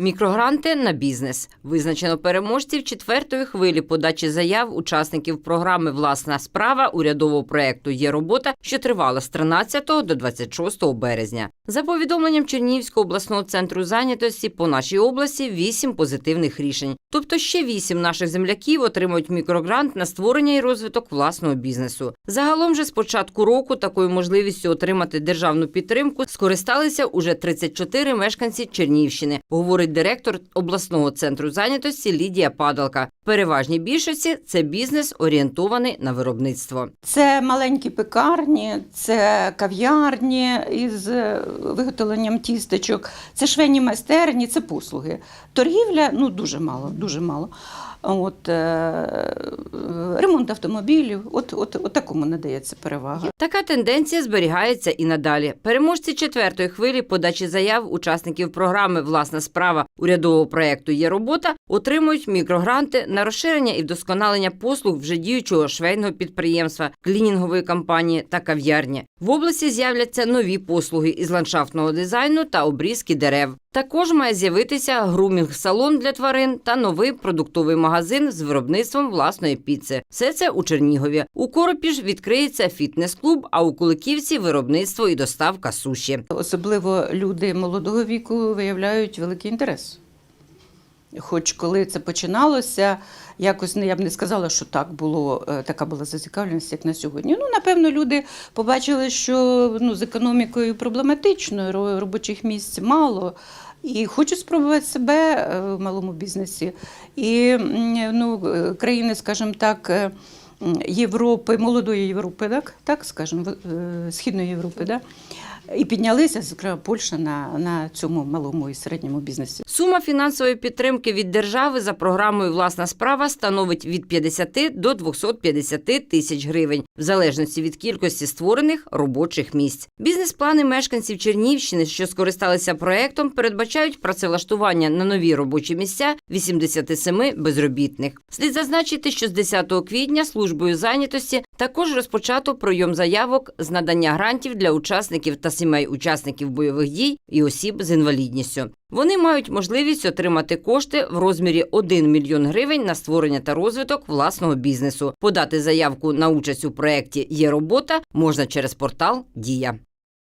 Мікрогранти на бізнес визначено переможців четвертої хвилі подачі заяв учасників програми Власна справа урядового проекту Є робота, що тривала з 13 до 26 березня. За повідомленням Чернігівського обласного центру зайнятості по нашій області вісім позитивних рішень. Тобто ще вісім наших земляків отримують мікрогрант на створення і розвиток власного бізнесу. Загалом же з початку року такою можливістю отримати державну підтримку скористалися уже 34 мешканці Чернігівщини, говорить директор обласного центру зайнятості Лідія Падалка. В переважній більшості це бізнес орієнтований на виробництво. Це маленькі пекарні, це кав'ярні із е, виготовленням тістечок, це швейні майстерні, це послуги. Торгівля ну дуже мало, дуже мало. От, е, ремонт автомобілів, от, от, от такому надається перевага. Така тенденція зберігається і надалі. Переможці четвертої хвилі подачі заяв учасників програми Власна справа урядового проекту Є робота отримують мікрогранти на розширення і вдосконалення послуг вже діючого швейного підприємства, клінінгової компанії та кав'ярні. В області з'являться нові послуги із ландшафтного дизайну та обрізки дерев. Також має з'явитися грумінг-салон для тварин та новий продуктовий магазин з виробництвом власної піци. Все це у Чернігові. У Коропі ж відкриється фітнес-клуб, а у Куликівці виробництво і доставка суші. Особливо люди молодого віку виявляють великий інтерес. Хоч коли це починалося, якось не я б не сказала, що так було, е, така була зацікавленість, як на сьогодні. Ну, напевно, люди побачили, що ну, з економікою проблематично, ро- робочих місць мало. І хочу спробувати себе е, в малому бізнесі. І ну, е, країни, скажімо так, е, Європи, молодої Європи, так, так скажімо, в- е, Східної Європи, да? і піднялися, зокрема, Польща на, на цьому малому і середньому бізнесі. Сума фінансової підтримки від держави за програмою Власна справа становить від 50 до 250 тисяч гривень, в залежності від кількості створених робочих місць. Бізнес-плани мешканців Чернігівщини, що скористалися проектом, передбачають працевлаштування на нові робочі місця 87 безробітних. Слід зазначити, що з 10 квітня службою зайнятості також розпочато прийом заявок з надання грантів для учасників та сімей учасників бойових дій і осіб з інвалідністю. Вони мають можливість отримати кошти в розмірі 1 мільйон гривень на створення та розвиток власного бізнесу. Подати заявку на участь у проєкті Є робота можна через портал Дія.